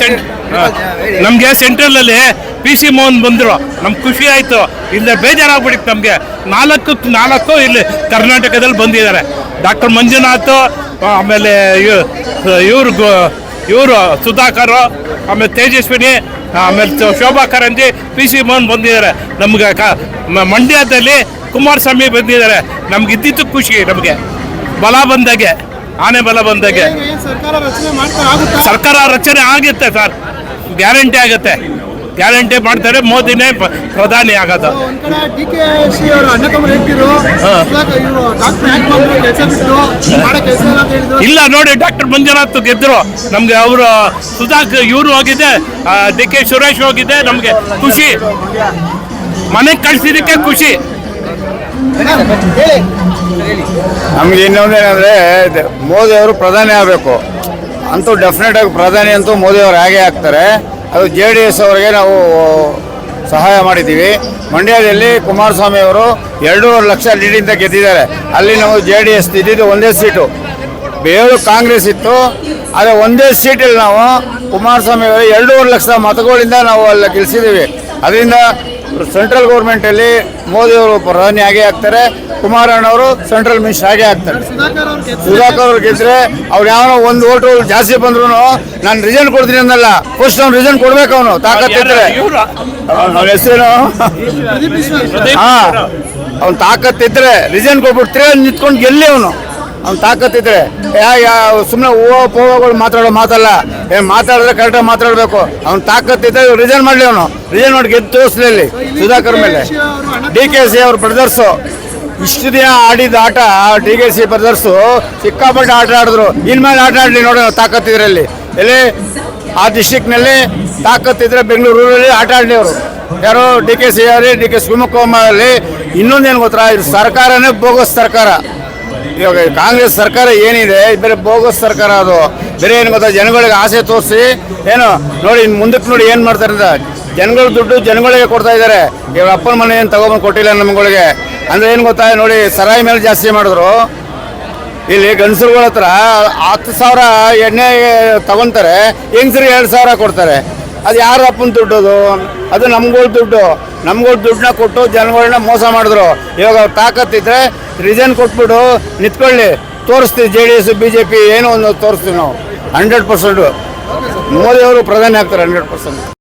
Scent ನಮಗೆ ಸೆಂಟ್ರಲಲ್ಲಿ P C Mohan ಬಂದರು. ನಮ್ಗೆ ಖುಷಿ ಆಯಿತು. ಇಲ್ಲ ಬೇಜಾರಾಗ್ಬಿಟ್ಟಿತ್ತು ನಮಗೆ. ನಾಲ್ಕು ನಾಲ್ಕು ಇಲ್ಲಿ ಕರ್ನಾಟಕದಲ್ಲಿ ಬಂದಿದ್ದಾರೆ. ಡಾಕ್ಟರ್ ಮಂಜುನಾಥ್, ಆಮೇಲೆ ಇವ್ರು, ಇವರು ಸುಧಾಕರ್, ಆಮೇಲೆ ತೇಜಸ್ವಿನಿ, ಆಮೇಲೆ ಶೋಭಾ ಕರಂಜಿ ಪಿ ಸಿ ಮೋಹನ್ ಬಂದಿದ್ದಾರೆ. ನಮ್ಗೆ ಕ ಮಂಡ್ಯದಲ್ಲಿ ಕುಮಾರಸ್ವಾಮಿ ಬಂದಿದ್ದಾರೆ. ನಮ್ಗೆ ಇದ್ದಿದ್ದು ಖುಷಿ ನಮಗೆ. ಬಲ ಬಂದಾಗೆ. ಆನೆ ಬಲ ಬಂದಾಗೆ ಸರ್ಕಾರ ರಚನೆ ಆಗುತ್ತಾ? ಸರ್. ಗ್ಯಾರಂಟಿ ಆಗುತ್ತೆ. ಗ್ಯಾರಂಟಿ ಮಾಡ್ತಾರೆ ಮೋದಿನೇ ಪ್ರಧಾನಿ ಆಗೋದು. ಇಲ್ಲ ನೋಡಿ ಡಾಕ್ಟರ್ ಮಂಜುನಾಥ್ ಗೆದ್ರು. ನಮ್ಗೆ ಅವರು ಸುಧಾಕರ್ ಇವರು ಹೋಗಿದೆ ಡಿ ಕೆ ಸುರೇಶ್ ಹೋಗಿದೆ ನಮ್ಗೆ ಖುಷಿ. ಮನೆಗೆ ಕಳ್ಸಿದಕ್ಕೆ ಖುಷಿ. ನಮ್ಗೆ ಇನ್ನೊಂದು ಏನಂದ್ರೆ ಮೋದಿ ಅವರು ಪ್ರಧಾನಿ ಆಗಬೇಕು. ಅಂತೂ ಡೆಫಿನೆಟ್ ಆಗಿ ಪ್ರಧಾನಿ ಅಂತೂ ಮೋದಿ ಅವರು ಹಾಗೆ ಆಗ್ತಾರೆ. ಅದು ಜೆ ಡಿ ಎಸ್ ಅವರಿಗೆ ನಾವು ಸಹಾಯ ಮಾಡಿದ್ದೀವಿ. ಮಂಡ್ಯದಲ್ಲಿ ಕುಮಾರಸ್ವಾಮಿ ಅವರು ಎರಡೂವರೆ ಲಕ್ಷ ಲೀಡಿಂದ ಗೆದ್ದಿದ್ದಾರೆ. ಅಲ್ಲಿ ನಾವು ಜೆ ಡಿ ಎಸ್ ಇದ್ದಿದ್ದು ಒಂದೇ ಸೀಟು. ಬೇರೆ ಕಾಂಗ್ರೆಸ್ ಇತ್ತು. ಆದರೆ ಒಂದೇ ಸೀಟಲ್ಲಿ ನಾವು ಕುಮಾರಸ್ವಾಮಿ ಅವರು ಎರಡೂವರೆ ಲಕ್ಷ ಮತಗಳಿಂದ ನಾವು ಅಲ್ಲಿ ಗೆಲ್ಸಿದ್ದೀವಿ. ಅದರಿಂದ ಸೆಂಟ್ರಲ್ ಗೌರ್ಮೆಂಟಲ್ಲಿ ಮೋದಿ ಅವರು ಪ್ರಧಾನಿ ಆಗೇ ಆಗ್ತಾರೆ ಕುಮಾರಣ್ಣವರು ಸೆಂಟ್ರಲ್ ಮಿನಿಸ್ಟರ್ ಆಗೇ ಆಗ್ತಾರೆ. ಸುಧಾಕರ್ ಅವ್ರು ಗೆದ್ರೆ ಅವ್ರು ಯಾವ ಒಂದು ಓಟು ಜಾಸ್ತಿ ಬಂದ್ರು ನಾನು ರಿಸನ್ ಕೊಡ್ತೀನಿ ಅಂದಲ್ಲ ಫಸ್ಟ್ ಅವ್ನು ರಿಸನ್ ಕೊಡ್ಬೇಕು ಅವನು ತಾಕತ್ತಿದ್ರೆ ಇದ್ರೆ. ಅವ್ನ ಹೆಸರೇನು? ಹಾ ಅವ್ನು ತಾಕತ್ತಿದ್ರೆ ಇದ್ರೆ ಕೊಟ್ಬಿಟ್ಟು ನಿಂತ್ಕೊಂಡು ಗೆಲ್ಲಿ ಅವನು. ಅವ್ನ ತಾಕತ್ತಿದ್ರೆ, ಯಾ ಯಾ ಸುಮ್ಮನೆ ಹೂವು, ಪೋವಗಳು ಮಾತಾಡೋ ಮಾತಲ್ಲ. ಏ, ಮಾತಾಡಿದ್ರೆ ಕರೆಕ್ಟಾಗಿ ಮಾತಾಡಬೇಕು. ಅವ್ನ ತಾಕತ್ತಿದ್ರೆ ರಿಸೈನ್ ಮಾಡಲಿ ಅವನು. ರಿಸೈನ್ ಮಾಡಿ ಗೆದ್ದು ತೋರಿಸ್ಲಿ ಸುಧಾಕರ್ ಮೇಲೆ. ಡಿ ಕೆ ಸಿ ಅವ್ರ ಬ್ರದರ್ಸು ಇಷ್ಟು ದಿನ ಆಡಿದ ಆಟ ಡಿ ಕೆ ಸಿ ಬ್ರದರ್ಸು ಸಿಕ್ಕಾಪಟ್ಟೆ ಆಟ ಆಡಿದ್ರು. ಇನ್ಮೇಲೆ ಆಟ ಆಡಲಿ ನೋಡಿ ತಾಕತ್ತಿದ್ರೆ ಅಲ್ಲಿ ಎಲ್ಲಿ? ಆ ಡಿಸ್ಟಿಕ್ನಲ್ಲಿ ತಾಕತ್ತಿದ್ರೆ ಬೆಂಗಳೂರಲ್ಲಿ ಆಟ ಆಡಲಿ ಅವರು. ಯಾರು ಡಿ ಕೆ ಸಿ ಆಗಲಿ, ಡಿ ಕೆ ಶಿವಮೊಗ್ಗದಲ್ಲಿ ಇನ್ನೊಂದೇನು ಗೊತ್ತಾ? ಇದು ಸರ್ಕಾರನೇ ಬೋಗಸ್ ಸರ್ಕಾರ. ಇವಾಗ ಕಾಂಗ್ರೆಸ್ ಸರ್ಕಾರ ಏನಿದೆ, ಬೇರೆ ಬೋಗಸ್ ಸರ್ಕಾರ ಅದು, ಬೇರೆ ಏನು ಗೊತ್ತಾ, ಜನಗಳಿಗೆ ಆಸೆ ತೋರಿಸಿ, ಏನು ನೋಡಿ ಮುಂದಕ್ಕೆ ನೋಡಿ ಏನು ಮಾಡ್ತಾರೆ ಅಂತ, ಜನಗಳ ದುಡ್ಡು ಜನಗಳಿಗೆ ಕೊಡ್ತಾ ಇದ್ದಾರೆ. ಇವಾಗ ಅಪ್ಪನ ಮನೆ ಏನು ತಗೊಂಬಂದು ಕೊಟ್ಟಿಲ್ಲ ನಮ್ಗಳಿಗೆ ಅಂದ್ರೆ ಏನು ಗೊತ್ತಾ, ನೋಡಿ, ಸರಾಯಿ ಮೇಲೆ ಜಾಸ್ತಿ ಮಾಡಿದ್ರು. ಇಲ್ಲಿ ಗಂಡಸರುಗಳ ಹತ್ರ ಹತ್ತು ಸಾವಿರ ಎಣ್ಣೆ ತಗೊತಾರೆ, ಹೆಂಗಸರಿಗೆ ಎರಡು ಸಾವಿರ ಕೊಡ್ತಾರೆ. ಅದು ಯಾರ ಅಪ್ಪನ ದುಡ್ಡು ಅದು ನಮ್ಗಳ ದುಡ್ಡು. ನಮ್ಗಳ ದುಡ್ಡನ್ನ ಕೊಟ್ಟು ಜನಗಳನ್ನ ಮೋಸ ಮಾಡಿದ್ರು. ಇವಾಗ ಅವ್ರ ತಾಕತ್ತಿದ್ರೆ ರೀಸನ್ ಕೊಟ್ಬಿಟ್ಟು ನಿಂತ್ಕೊಳ್ಳಿ. ತೋರಿಸ್ತೀವಿ J D S, B J P ಏನೋ ಒಂದು ತೋರಿಸ್ತೀವಿ ನಾವು. ಹಂಡ್ರೆಡ್ ಪರ್ಸೆಂಟು ಮೋದಿ ಅವರು ಪ್ರಧಾನಿ ಆಗ್ತಾರೆ ಹಂಡ್ರೆಡ್ ಪರ್ಸೆಂಟ್